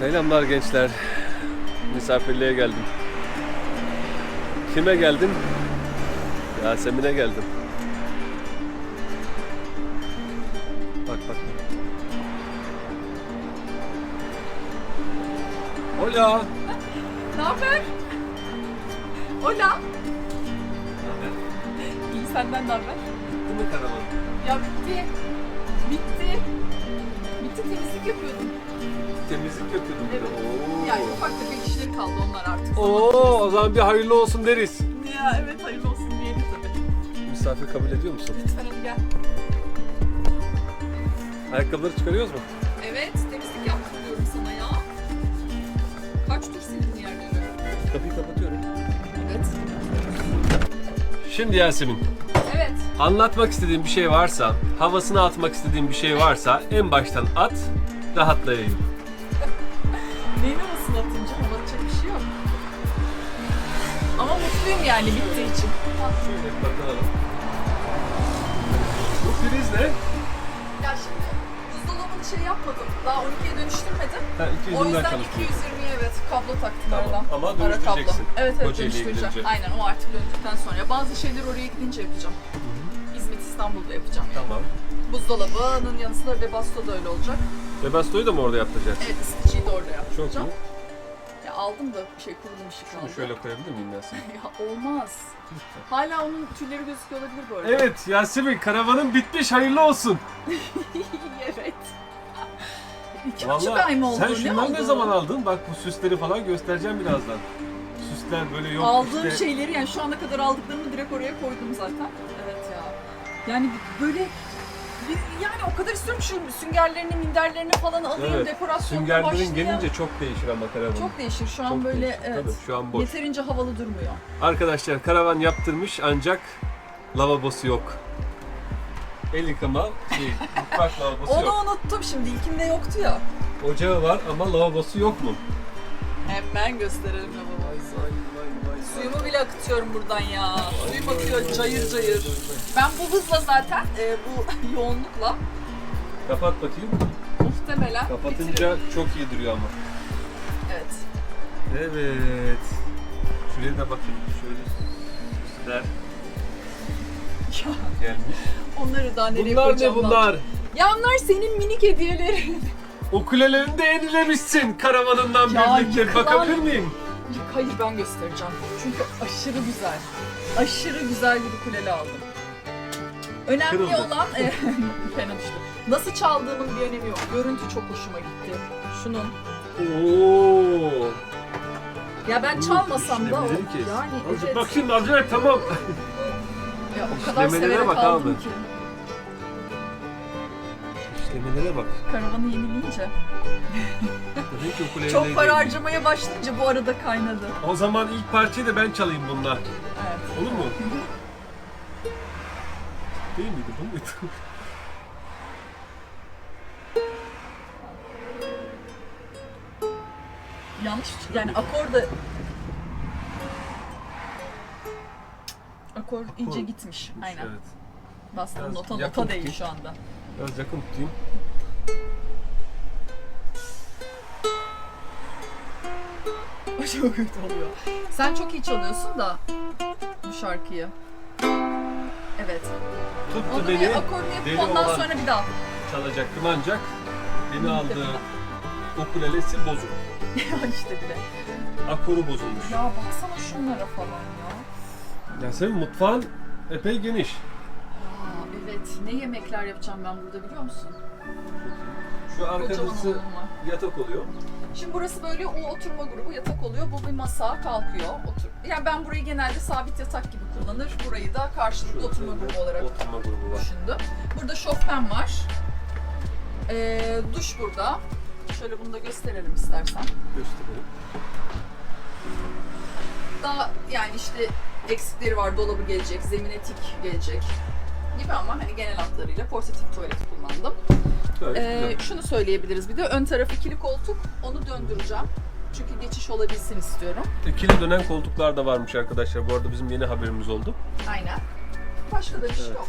Selamlar gençler. Misafirliğe geldim. Kime geldim? Yasemin'e geldim. Bak bak. Hola. Ne haber? Hola. İyi senden ne haber? Bitti mi karavan? Ya bitti. Bitti. Bitti temizlik yapıyordum. Temizlik yapıyordum. bir de. Oo. Yani ufak tefek işleri kaldı onlar artık. Oo, o zaman bir hayırlı olsun deriz. Ya evet hayırlı olsun diyelim tabii. Misafir kabul ediyor musun? Lütfen hadi gel. Ayakkabıları çıkarıyoruz mu? Evet temizlik yaptım diyorum sana ya. Kaç tur sildin yerleri? Kapıyı kapatıyorum. Evet. Şimdi Yasemin, Evet. Anlatmak istediğin bir şey varsa, havasını atmak istediğin bir şey varsa en baştan at, rahatlayayım. Neyini nasıl atınca anlatacak bir şey yok. Ama mutluyum yani bittiği için. Şöyle bir bakalım. Bu priz ne? Ya şimdi buzdolabını şey yapmadım. Daha 12'ye dönüştürmedim. Ha, O 200'ünden yüzden çalıştırıyor. 220'ye evet kablo taktım Tamam, aradan. ama Ara kablo. dönüştüreceksin. Evet evet Kocaeli'ye dönüştüreceğim. gidince. Aynen o artık döndükten sonra. Ya Bazı şeyleri oraya gidince yapacağım. İstanbul'da yapacağım. Tamam. Buzdolabının yanı sıra Webasto da öyle olacak. Webasto'yu da mı orada yaptıracaksın? Evet ısıtıcıyı da orada Çok yapacağım. iyi. Ya aldım da şey kurulmuş kaldı. Şunu şöyle koyabilir miyim Yasemin? Ya olmaz. Hala onun tüyleri gözüküyor olabilir bu arada. Evet Yasemin, karavanın bitmiş, hayırlı olsun. evet. İki buçuk Vallahi ay mı oldu? sen şunları ne oldu? zaman aldın? Bak bu süsleri falan göstereceğim birazdan. Süsler böyle yok Aldığım işte. şeyleri yani şu ana kadar aldıklarımı direkt oraya koydum zaten. Ya. Yani böyle bir, yani o kadar istiyorum şu süngerlerini, minderlerini falan alayım, Evet, dekorasyonuna Süngerlerin başlayayım. gelince çok değişir ama karavan. çok değişir. Şu an Çok böyle evet. Tabii, şu an boş. Yeterince havalı durmuyor. Arkadaşlar karavan yaptırmış ancak lavabosu yok. El yıkama, şey, mutfak lavabosu Onu yok. unuttum şimdi. İlkinde yoktu ya. Ocağı var ama lavabosu yok mu? Hemen gösterelim lavaboyu. Suyumu bile akıtıyorum buradan ya. Suyum akıyor cayır cayır. Ben bu hızla zaten, e, bu yoğunlukla Kapat bakayım. muhtemelen Kapatınca bitiririm. çok iyi duruyor ama. Evet. Evet. Şuraya da bakın. Şöyle süsler Ya gelmiş. onları daha nereye Bunlar ne koyacağım lan? bunlar? Ya onlar senin minik hediyelerin. Ukuleleni de yenilemişsin karavanından Ya birlikte. yıkılan- Bakabilir miyim? Hayır ben göstereceğim. Çünkü aşırı güzel. Aşırı güzel bir ukulele aldım. Önemli Kırıldı. olan e, fena düştü. Nasıl çaldığımın bir önemi yok. Görüntü çok hoşuma gitti. Şunun. Oo. Ya ben çalmasam da o. Yani Azıcık evet. Bakayım azıcık tamam. Ya o kadar İşlemelere severek bak aldım abi. ki. İşlemelere bak. Karavanı yenileyince. Demek ki ukulele Çok para harcamaya başlayınca bu arada kaynadı. O zaman ilk parçayı da ben çalayım bundan. Evet. Olur mu? Değil miydi bu muydu? Yanlış yani akor da Akor iyice gitmiş. Aynen. Evet. Bastığım Biraz nota yakın nota değil tutayım. şu anda. Biraz yakın tutayım. O çok kötü oluyor. Sen çok iyi çalıyorsun da bu şarkıyı. Evet. Tuttu Onu beni. bir akorunu yapıp deli ondan olan sonra bir daha. çalacaktım ancak beni aldığı ukulelesi bozuk. ya işte bile. Akoru bozulmuş. Ya baksana şunlara falan ya. Ya senin mutfağın epey geniş. Evet. Ne yemekler yapacağım ben burada biliyor musun? Şu oğlum var. yatak oluyor. Şimdi burası böyle o oturma grubu yatak oluyor. Bu bir masa kalkıyor. Otur. Yani ben burayı genelde sabit yatak gibi kullanır. Burayı da karşılıklı oturma grubu olarak Oturma grubu var. düşündüm. Burada şofben var. Ee, duş burada. Şöyle bunu da gösterelim istersen. Gösterelim. Daha yani işte eksikleri var. Dolabı gelecek, zemine tik gelecek gibi ama hani genel hatlarıyla portatif tuvalet kullandım. Gayet Ee, şunu söyleyebiliriz bir de ön taraf ikili koltuk. Onu döndüreceğim. Çünkü geçiş olabilsin istiyorum. İkili dönen koltuklar da varmış arkadaşlar. Bu arada bizim yeni haberimiz oldu. Aynen. Başka da bir şey Evet. yok.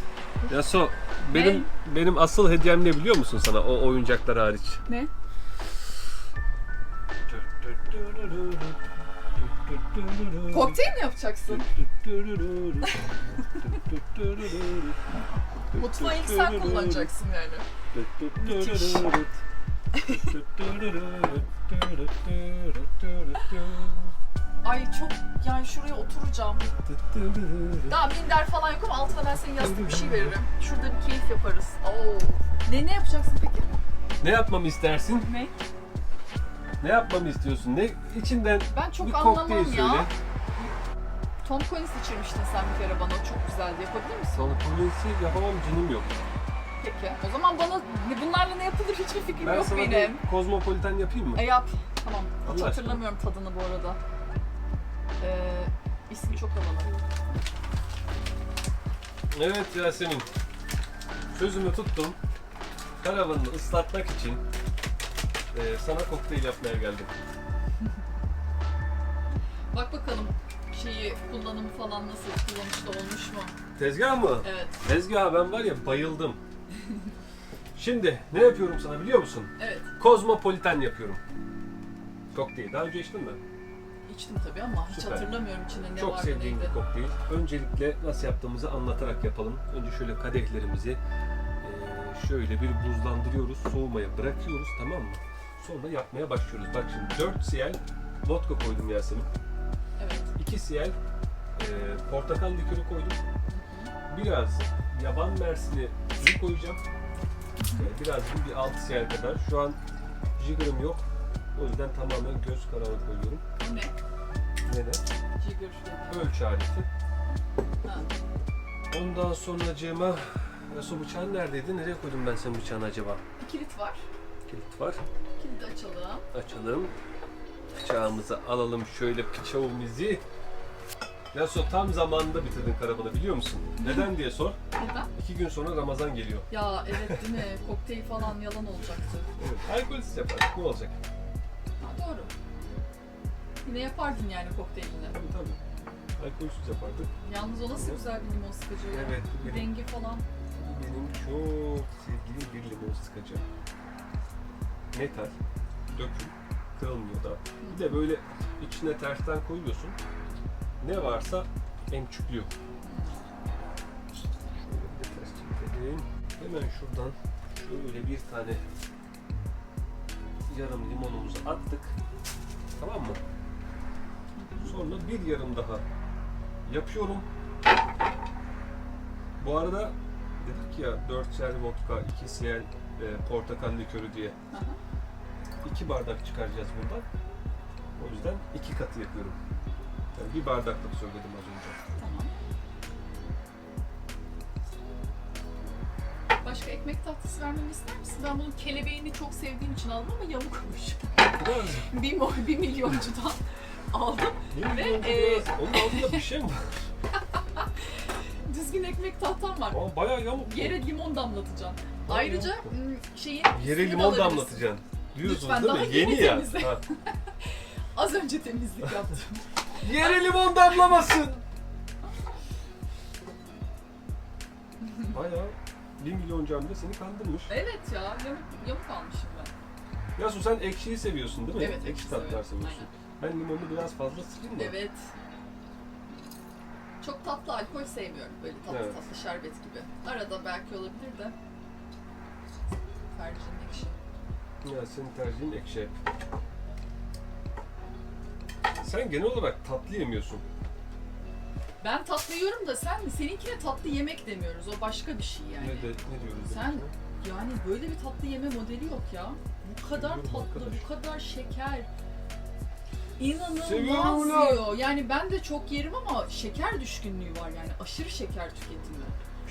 Yaso, benim benim asıl hediyem ne biliyor musun sana o oyuncaklar hariç? Ne? Kokteyl mi yapacaksın? Mutfağı ilk sen kullanacaksın yani. Müthiş. Ay çok yani şuraya oturacağım. Daha minder falan yok ama altına ben senin yastık bir şey veririm. Şurada bir keyif yaparız. Oo. Ne ne yapacaksın peki? Ne yapmamı istersin? Ne? Ne yapmamı istiyorsun? Ne içinden Ben çok bir anlamam kokteyl ya. söyle. Tom Collins içirmiştin sen bir kere bana. O çok güzeldi. Yapabilir misin? Sana Collins'i yapamam canım yok. Peki. O zaman bana ne- bunlarla ne yapılır hiçbir fikrim Ben yok sana benim. bir kozmopolitan yapayım mı? E yap. Tamam. Hiç aşkına. hatırlamıyorum tadını bu arada. Ee, ismi çok havalı. Evet Yasemin. Sözümü tuttum. Karavanını ıslatmak için eee, sana kokteyl yapmaya geldim. Şeyi kullanımı falan nasıl kullanışlı olmuş mu? Tezgah mı? Evet. Tezgaha ben var ya bayıldım. Şimdi ne yapıyorum sana biliyor musun? Evet. Kozmopolitan yapıyorum. Kokteyl. Daha önce içtin mi? İçtim tabii ama hiç Süper. hatırlamıyorum içinde ne Çok vardı sevdiğim neydi. bir kokteyl. Öncelikle nasıl yaptığımızı anlatarak yapalım. Önce şöyle kadehlerimizi eee, şöyle bir buzlandırıyoruz, soğumaya bırakıyoruz tamam mı? Sonra yapmaya başlıyoruz. Bak şimdi 4 cl vodka koydum Yasemin. Evet. 2 cl eee, portakal likörü koydum. Biraz yaban mersini suyu koyacağım. Eee, biraz bir 6 cl kadar. Şu an jigger'ım yok. O yüzden tamamen göz kararı koyuyorum. Bu ne? Ne ne? Jigger. Ölçü aleti. Ha. Ondan sonracığıma Su bıçağın neredeydi? Nereye koydum ben senin bıçağını acaba? Bir kilit var. Kilit var. Kilidi açalım. Açalım. Bıçağımızı alalım şöyle bıçağımızı. Yaso tam zamanında bitirdin karavanı biliyor musun? Neden diye sor. Neden? İki gün sonra Ramazan geliyor. Ya evet değil mi? Kokteyl falan yalan olacaktı. Evet. Alkolsüz yapardık ne olacak? Ha, doğru. Yine yapardın yani kokteylini. Tabii tabii. Alkolsüz yapardık. Yalnız o nasıl güzel bir limon sıkıcı ya. Evet. Benim, Rengi falan. benim çok sevdiğim bir limon sıkıcı. Metal. Döküm. Kırılmıyor da. Bir de böyle içine tersten koyuyorsun. Ne varsa emçüklüyor. Şöyle bir de ters çekelim. Hemen şuradan şöyle bir tane yarım limonumuzu attık. Tamam mı? Sonra bir yarım daha yapıyorum. Bu arada dedik ya 4 sel vodka, 2 sel e, portakal likörü diye. Hı hı. 2 bardak çıkaracağız buradan. O yüzden iki katı yapıyorum. Yani bir bardaklık söyledim az önce. Tamam. Başka ekmek tatlısı vermemi ister misin? Ben bunun kelebeğini çok sevdiğim için aldım ama yamukmuş. Biraz bir, mo- bir milyoncudan aldım. ne Ve, e, onun altında bir şey mi var? Düzgün ekmek tahtam var. Ama bayağı yamuk. Yere limon damlatacağım. Bayağı Ayrıca yamuk şeyin Yere limon alabilirsin. damlatacaksın. Diyorsunuz Lütfen, değil daha mi? yeni Yeni ya. Az önce temizlik yaptım. Yere limon damlamasın. Bayağı 1 milyon camda seni kandırmış. evet ya yamuk, yamuk almışım ben. Yasu sen ekşiyi seviyorsun değil mi? Evet, Ekşi ekşi tatlar seviyorum. seviyorsun. Ben limonu biraz fazla sıkayım da. Evet. Çok tatlı alkol sevmiyorum. Böyle tatlı Evet. tatlı şerbet gibi. Arada belki olabilir de. Tercihim ekşi. Ya senin tercihin ekşi. Sen genel olarak tatlı yemiyorsun. Ben tatlı yiyorum da sen seninkine tatlı yemek demiyoruz. O başka bir şey yani. Ne, de, ne diyoruz? Sen yani böyle bir tatlı yeme modeli yok ya. Bu kadar Seviyorum tatlı, arkadaş. bu kadar şeker. İnanılmaz Seviyorum ulan. Yani ben de çok yerim ama şeker düşkünlüğü var yani. Aşırı şeker tüketimi.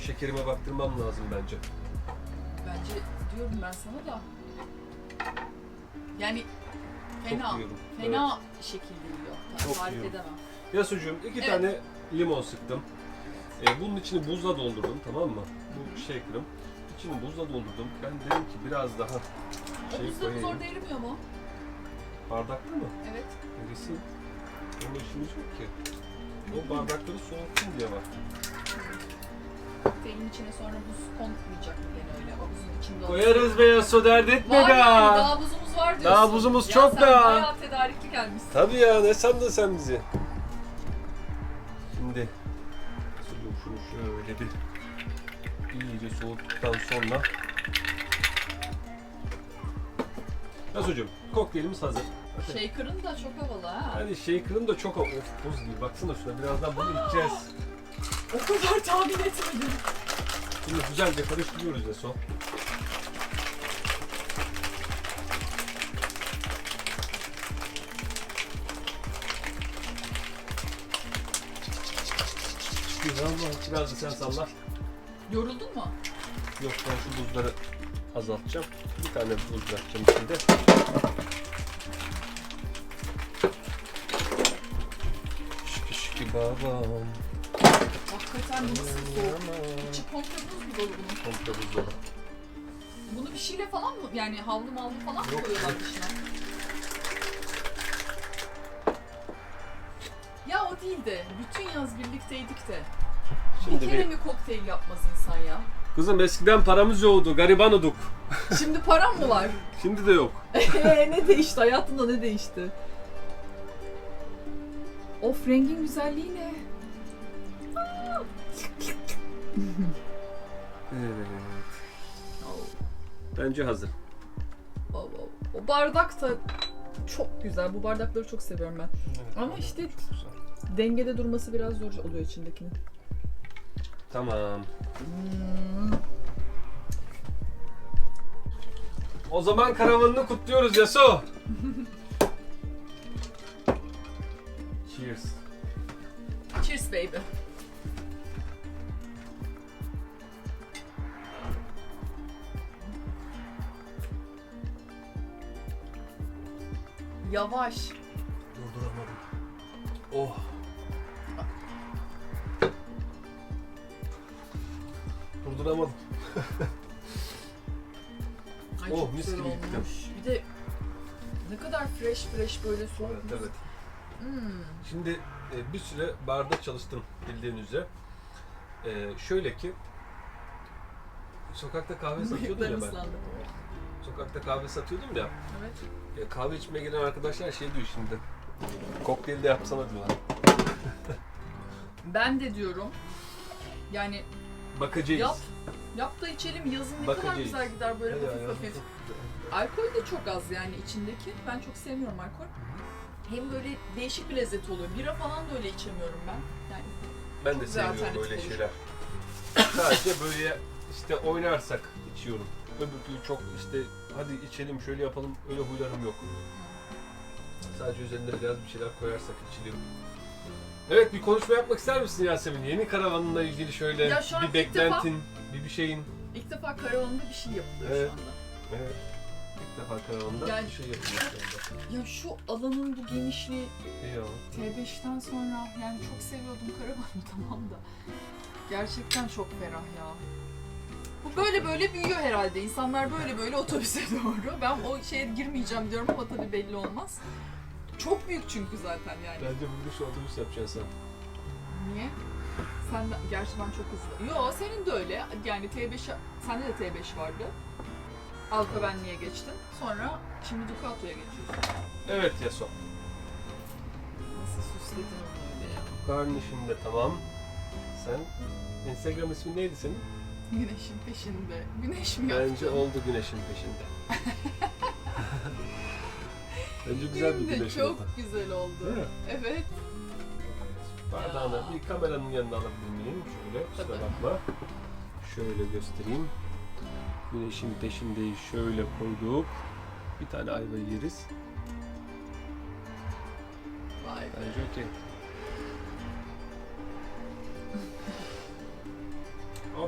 Şekerime baktırmam lazım bence. Bence diyorum ben sana da. Yani fena, Çok yiyorum. fena şekilde yiyor. Çok Tarif yiyorum. edemem. Yasucuğum iki Evet. tane limon sıktım. Ee, bunun içini buzla doldurdum tamam mı? Bu shaker'ım. İçini buzla doldurdum. Ben dedim ki biraz daha O şey buzlarımız koyayım. orada erimiyor mu? Bardaklı mı? Evet. Neresi? Onun işimiz yok ki. O bardakları soğutsun diye var. Kokteylin içine sonra buz konmayacak mı gene öyle? O buzun içinde. Koyarız be Yaso dert etme Var be. yani daha buzumuz var diyorsun. Daha buzumuz ya çok sen be. bayağı tedarikli gelmişsin. Tabii ya ne sandın sen bizi? Şimdi şunu şunu şöyle bir iyice soğuttuktan sonra Yasucuğum kokteylimiz hazır. Hadi. Shaker'ın da çok havalı ha. Hani shaker'ım da çok of buz gibi. Baksana şuna birazdan bunu içeceğiz. O kadar tahmin etmedim. Şimdi güzelce karıştırıyoruz. Güzel ama biraz da sen salla. Yoruldun mu? Yok ben şu buzları azaltacağım. Bir tane buz bırakacağım içinde. Şıkı şıkı babam. Hakikaten bu nasıl soğuk? İçi komple buz mu dolu bunun? Komple buz dolu. Bunu bir şeyle falan mı? Yani havlu mavlu falan mı Yok, koyuyorlar yok. dışına? Ya o değil de bütün yaz birlikteydik de Şimdi bir kere bir... mi kokteyl yapmaz insan ya? Kızım eskiden paramız yoktu, gariban olduk. Şimdi param mı var? Şimdi de yok. Ne değişti? Hayatında ne değişti? Of rengin güzelliği ne? Evet. Bence hazır. O, o, o bardak da çok güzel. Bu bardakları çok seviyorum ben. Ama işte dengede durması biraz zor oluyor içindekinin. Tamam. Hmm. O zaman karavanını kutluyoruz Yaso. Cheers. Cheers baby. Yavaş. Durduramadım. Oh. Durduramadım. Ay Oh, çok mis gibi olmuş. Bir de ne kadar fresh fresh böyle soğuk. Evet, evet. Hmm. Şimdi e, bir süre barda çalıştım bildiğin üzere. E, şöyle ki sokakta kahve satıyordum ya ben. Sokakta kahve satıyordum ya. Evet. Ya kahve içmeye gelen arkadaşlar şey diyor şimdi. Kokteyl de yapsana diyorlar. Ben de diyorum. Yani Bakacağız. Yap. yap da içelim yazın ne kadar Bakacağız. güzel gider böyle Hadi hafif hafif. çok güzel. Alkol de çok az yani içindeki. Ben çok sevmiyorum alkol. Hem böyle değişik bir lezzet oluyor. Bira falan da öyle içemiyorum ben. Yani Ben Çok de güzel sevmiyorum böyle alternatif şeyler. Sadece böyle işte oynarsak içiyorum. Öbür türlü çok işte hadi içelim şöyle yapalım öyle huylarım yok. Sadece üzerinde biraz bir şeyler koyarsak içiliyor. Evet bir konuşma yapmak ister misin Yasemin? Yeni karavanınla ilgili şöyle Ya şu an bir ilk beklentin, bir bir şeyin. ilk defa karavanında bir şey yapılıyor Evet. şu anda. Evet. İlk defa karavanında Yani- bir şey yapıyoruz şu anda. Ya şu alanın bu genişliği İyi ama. T5'ten sonra yani çok seviyordum karavanı tamam da. Gerçekten çok ferah ya. Bu böyle böyle büyüyor herhalde. İnsanlar böyle böyle otobüse doğru. Ben o şeye girmeyeceğim diyorum ama tabii belli olmaz. Çok büyük çünkü zaten yani. Bence burada şu otobüs yapacaksın sen. Niye? Sen de, gerçi ben çok hızlı. Yo senin de öyle. Yani T5 sende de T5 vardı. Alka benliğe geçtin. Sonra şimdi Ducato'ya geçiyorsun. Evet Yaso. Nasıl süsledin onu öyle ya. Karnışın da tamam. Sen Instagram ismin neydi senin? Güneşin peşinde. Güneş mi Bence yaptın? oldu güneşin peşinde. Bence güzel bir Benim de güneş çok oldu. güzel oldu. Mi? Evet. Bardağını bir kameranın yanına alabilir miyim? Şöyle kusura Tabii. bakma. Şöyle göstereyim. Güneşin peşindeyiz. Şöyle koyduk. Bir tane ayva yeriz. Vay be. Bence okey.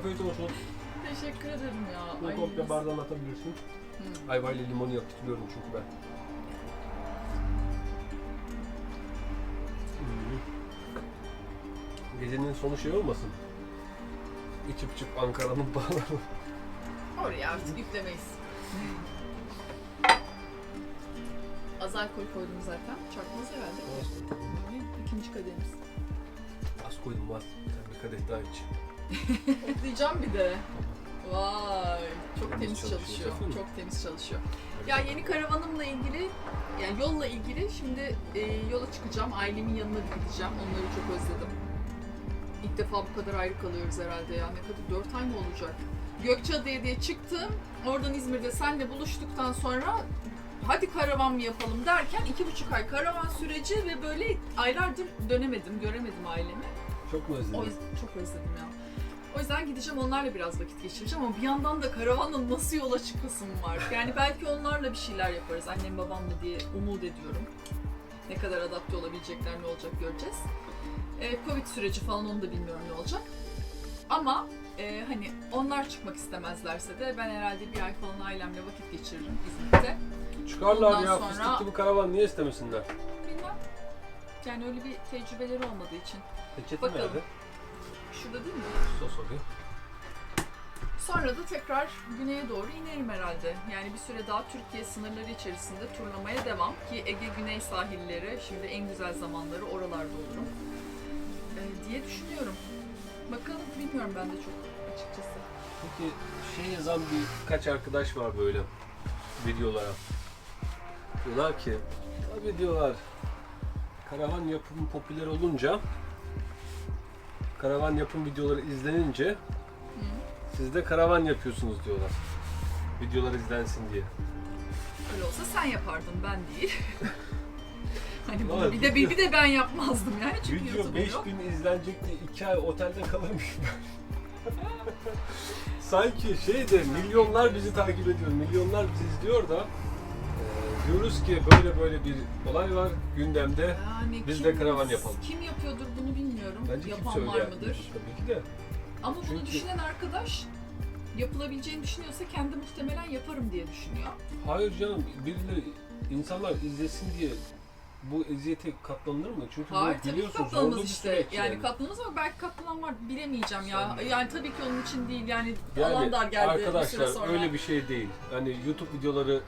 Afiyet olsun. Teşekkür ederim ya. Bu Ay, komple bardağına atabilirsin. Hı. Ayvayla limonu yakıştırıyorum çünkü ben. Gecenin sonu şey olmasın. İçip içip Ankara'nın bağları. Oraya artık yüklemeyiz. Az alkol koydum zaten. Çakmaz herhalde. İkinci kadehimiz. Az koydum az. Bir kadeh daha iç. Diyeceğim bir de. Vay, çok Temiz çalışıyor. Çok temiz çalışıyor. Ya yeni karavanımla ilgili, yani yolla ilgili şimdi e, yola çıkacağım. Ailemin yanına gideceğim. Onları çok özledim. İlk defa bu kadar ayrı kalıyoruz herhalde ya. Ne kadar? Dört ay mı olacak? Gökçeada'ya diye çıktım. Oradan İzmir'de senle buluştuktan sonra hadi karavan mı yapalım derken iki buçuk ay karavan süreci ve böyle aylardır dönemedim, göremedim ailemi. Çok mu O özledin? yüzden çok özledim ya. O yüzden gideceğim onlarla biraz vakit geçireceğim ama bir yandan da karavanla nasıl yola çıkasım var. Yani belki onlarla bir şeyler yaparız annem babamla diye umut ediyorum. Ne kadar adapte olabilecekler ne olacak göreceğiz. Ee, Covid süreci falan onu da bilmiyorum ne olacak. Ama e, hani onlar çıkmak istemezlerse de ben herhalde bir ay falan ailemle vakit geçiririm İzmir'de. Çıkarlar Ondan ya sonra- fıstık gibi karavan niye istemesinler? Bilmem. Yani öyle bir tecrübeleri olmadığı için. Peçete Bakalım. nerede? Şurada değil mi? Sos oluyor. Sonra da tekrar güneye doğru inerim herhalde. Yani bir süre daha Türkiye sınırları içerisinde turlamaya devam ki Ege Güney sahilleri şimdi en güzel zamanları oralarda olurum Ee, diye düşünüyorum. Bakalım bilmiyorum ben de çok açıkçası. Peki şey yazan birkaç arkadaş var böyle videolara. Diyorlar ki, tabii diyorlar karavan yapımı popüler olunca karavan yapım videoları izlenince siz de karavan yapıyorsunuz diyorlar. Videolar izlensin diye. Öyle olsa sen yapardın ben değil. hani bunu Vallahi bir de bir, bir de ben yapmazdım yani çünkü Video YouTube'um yok. 5000 izlenecek diye 2 ay otelde kalırmış Sanki şey de milyonlar bizi takip ediyor, milyonlar bizi izliyor da diyoruz ki böyle böyle bir olay var gündemde. Yani Biz kim, de karavan yapalım. Kim yapıyordur bunu bilmiyorum. Bence Yapan söyler? var mıdır? Tabii ki de. Ama bunu Çünkü- düşünen arkadaş yapılabileceğini düşünüyorsa kendi muhtemelen yaparım diye düşünüyor. Hayır canım birileri insanlar izlesin diye bu eziyete katlanılır mı? Çünkü bu Hayır tabii ki biliyorsun zorlu katlanılmaz işte. süreç Yani, katlanılmaz ama belki katlanan var bilemeyeceğim ya. Yani tabii ki onun için değil yani, Yani alan dar geldi bir süre arkadaşlar sonra. öyle bir şey değil. Hani YouTube videoları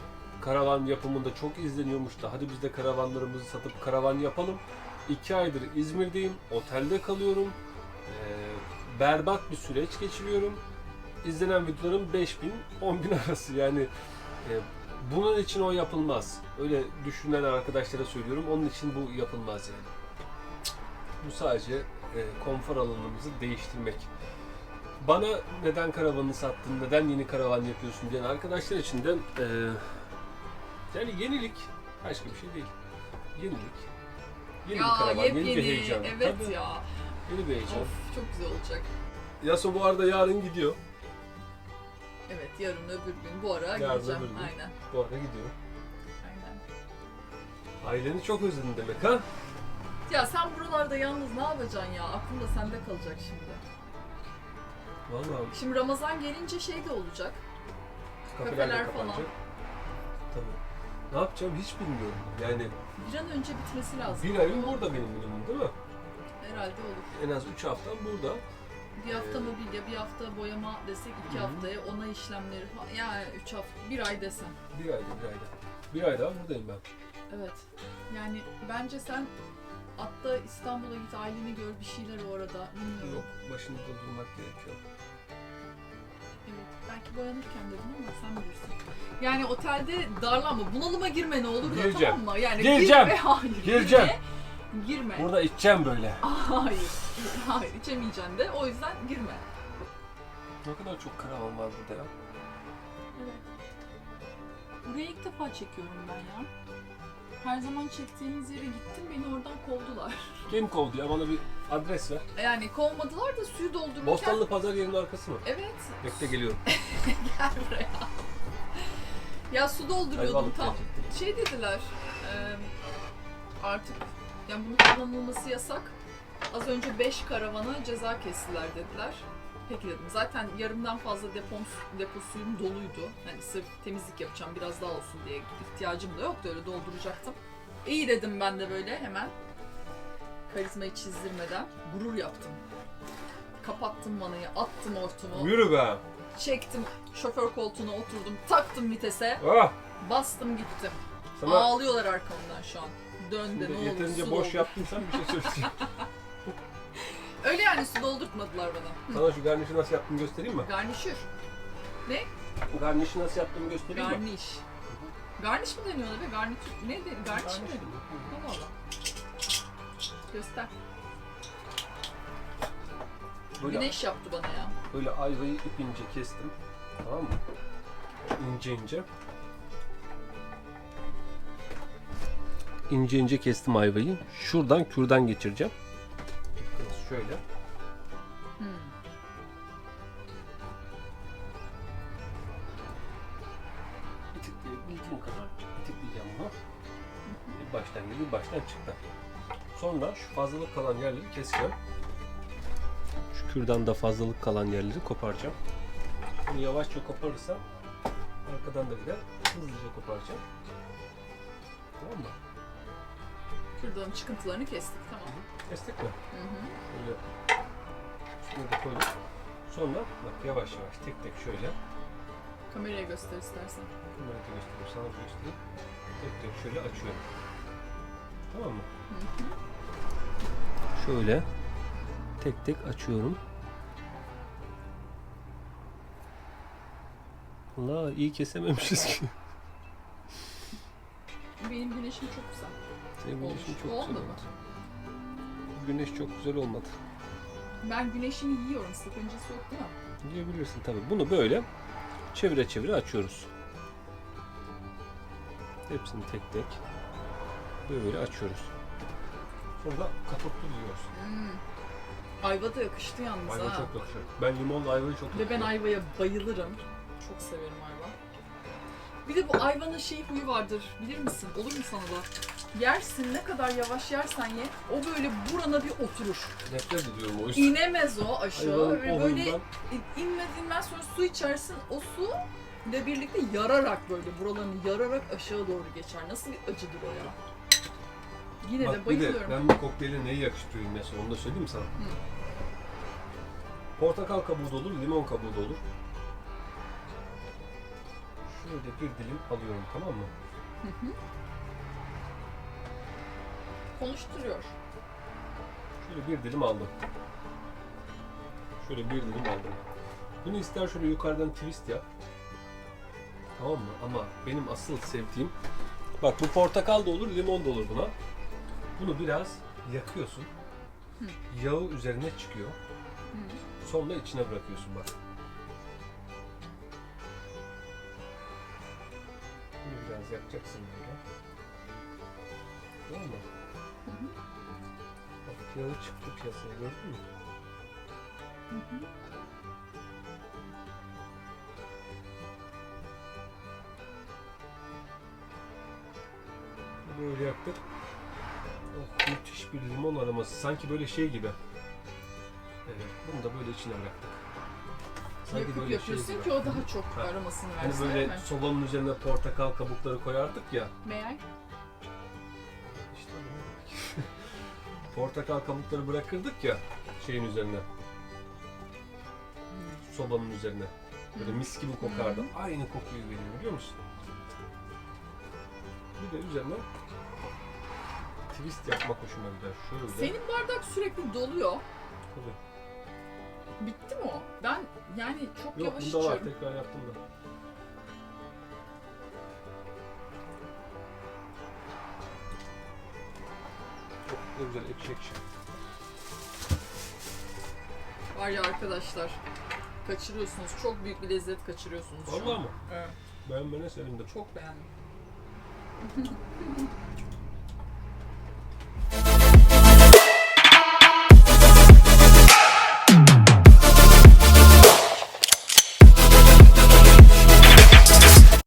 karavan yapımında çok izleniyormuş da hadi biz de karavanlarımızı satıp karavan yapalım. İki aydır İzmir'deyim, otelde kalıyorum. Ee, berbat bir süreç geçiriyorum. İzlenen videolarım 5000 10.000 arası yani e, bunun için o yapılmaz. Öyle düşünen arkadaşlara söylüyorum. Onun için bu yapılmaz yani. Bu sadece e, konfor alanımızı değiştirmek. Bana neden karavanı sattın, neden yeni karavan yapıyorsun diyen arkadaşlar için de e, yani yenilik başka bir şey değil. Yenilik. Yeni ya bir karavan, yeni yepyeni. bir heyecan. Evet Tabii, ya. Yeni bir heyecan. Of çok güzel olacak. Yaso bu arada yarın gidiyor. Evet yarın öbür gün bu ara Yarın gideceğim. öbür gün. Aynen. Bu arada gidiyor. Aynen. Aileni çok özledin demek ha? Ya sen buralarda yalnız ne yapacaksın ya? Aklım da sende kalacak şimdi. Vallahi Şimdi Ramazan gelince şey de olacak. kafeler, Kafeler de kapanacak. Ne yapacağım hiç bilmiyorum. Yani Bir an önce bitmesi lazım. bir ayım burada benim minimum değil mi? Herhalde olur. En az 3 haftam burada. Bir hafta Ee, mobilya, bir hafta boyama desek iki Hı hı. haftaya, ona işlemleri falan. Yani üç hafta, bir ay desen. Bir ayda, bir ayda. Bir ay daha buradayım ben. Evet. Yani bence sen hatta İstanbul'a git, aileni gör, bir şeyler o arada. Bilmiyorum. Yok, başında durmak gerekiyor. Evet. Belki boyanırken dedim ama sen bilirsin. Yani otelde darlanma, bunalıma girme ne olur da Gireceğim. tamam mı? Yani Gireceğim. girme, hayır. Gireceğim. Girme. Girme. Burada içeceğim böyle. Hayır. Hayır, içemeyeceksin de. O yüzden girme. Ne kadar çok karavan var burada ya. Evet. Buraya ilk defa çekiyorum ben ya. Her zaman çektiğimiz yere gittim, beni oradan kovdular. Kim kovdu ya? Bana bir adres ver. Yani kovmadılar da suyu doldururken... Bostanlı pazar yerinin arkası mı? Evet, Bekle geliyorum. gel buraya. Ya su dolduruyordum Ayvalık tam. Şey dediler, e, artık yani bunun kullanılması yasak. Az önce 5 karavana ceza kestiler dediler. Peki dedim. Zaten yarımdan fazla depom, depo suyum doluydu. Hani sırf temizlik yapacağım biraz daha olsun diye ihtiyacım da yoktu. Öyle dolduracaktım. İyi dedim ben de böyle hemen. Karizmayı çizdirmeden gurur yaptım. Kapattım vanayı, attım hortumu, Yürü be. Çektim şoför koltuğuna oturdum, taktım vitese, Ah! bastım gittim. Sana Ağlıyorlar arkamdan şu an. Dön de şimdi ne olur yeterince su boş doldur. yaptıysan bir şey söyleyeceğim. Öyle yani su doldurtmadılar bana. Sana şu garnişi nasıl yaptığımı göstereyim mi? Garnişür. Ne? Garnişi nasıl yaptığımı göstereyim mi? Garniş. Garniş mi deniyor ona be? Garnitür. Ne de? Garniş mi? Allah Allah. Göster. Böyle, Güneş yaptı bana ya. böyle ayvayı ipince kestim. Tamam mı? İnce ince. İnce ince kestim ayvayı. Şuradan kürdan geçireceğim. Şöyle. Hmm. Bir tık diye bildiğim kadar diyeceğim bunu. Bir baştan girdi, bir baştan çıktı. Sonra şu fazlalık kalan yerleri keseceğim. Şu kürdanda fazlalık kalan yerleri koparacağım. Bunu yavaşça koparırsam arkadan da gider. Hızlıca koparacağım. Tamam mı? Kürdanın çıkıntılarını kestik. Tamam. Kestik mi? Hı hı. Böyle üstüne de koyduk. Sonra bak yavaş yavaş tek tek şöyle Kameraya göster istersen. Da göstereyim, sana da göstereyim. Tek tek şöyle açıyorum. Tamam mı? Şöyle tek tek açıyorum. Allah iyi kesememişiz ki. Benim güneşim çok güzel. Senin Olmuş. güneşin çok Olmadı güzel mı? Güneş çok güzel olmadı. Ben güneşimi yiyorum. Sakıncası yok değil mi? Diyebilirsin tabii. Bunu böyle çevire çevire açıyoruz. Hepsini tek tek böyle açıyoruz. Sonra kapatıp yiyoruz. Hmm. Ayva da yakıştı yalnız Ayva ha. çok yakışıyor. Ben limonla ayvayı çok Ve ben ayvaya bayılırım. Çok severim ayva. Bir de bu ayvanın şey huyu vardır. Bilir misin? Olur mu sana da? Yersin ne kadar yavaş yersen ye. O böyle burana bir oturur. Nefret ediyorum o yüzden. İnemez o aşağı. Hayvanın Ve o böyle huyundan inmez inmez sonra su içersin. O su ile birlikte yararak böyle buralarını yararak aşağı doğru geçer. Nasıl bir acıdır o ya. Yine de Bak bir de bayılıyorum. ben bu kokteyli neyi yakıştırıyorum mesela onu da söyleyeyim mi sana? Portakal kabuğu da olur, limon kabuğu da olur. Şöyle bir dilim alıyorum tamam mı? Konuşturuyor. Şöyle bir dilim aldım. Şöyle bir dilim aldım. Bunu ister şöyle yukarıdan twist yap. Tamam mı? Ama benim asıl sevdiğim bak bu portakal da olur, limon da olur buna. Bunu biraz yakıyorsun. Yağı üzerine çıkıyor. Sonra içine bırakıyorsun bak. Biraz yakacaksın böyle. Tamam mı? Bak yağı çıktı piyasaya gördün mü? Böyle yaptık. Oh, müthiş bir limon aroması. Sanki böyle şey gibi. Da böyle içine bıraktık. Sanki Yakıp böyle yapıyorsun şey gibi. ki o daha çok Ha. aromasını Hani versin değil böyle mi? sobanın üzerine portakal kabukları koyardık ya. Meğer İşte bu. portakal kabukları bırakırdık ya şeyin üzerine. Sobanın üzerine. Böyle mis gibi kokardı. Aynı kokuyu veriyor biliyor musun? Bir de üzerine twist yapmak hoşuma gider. Şöyle. senin bardak sürekli doluyor. Tabii. Bitti mi o? Ben yani çok Yok yavaş bunda var içiyorum. tekrar yaptım da. Çok ne güzel ekşi ekşi. Var ya arkadaşlar. Kaçırıyorsunuz. Çok büyük bir lezzet kaçırıyorsunuz şu Vallahi mı? Evet. Ben bana sevindim. Çok beğendim.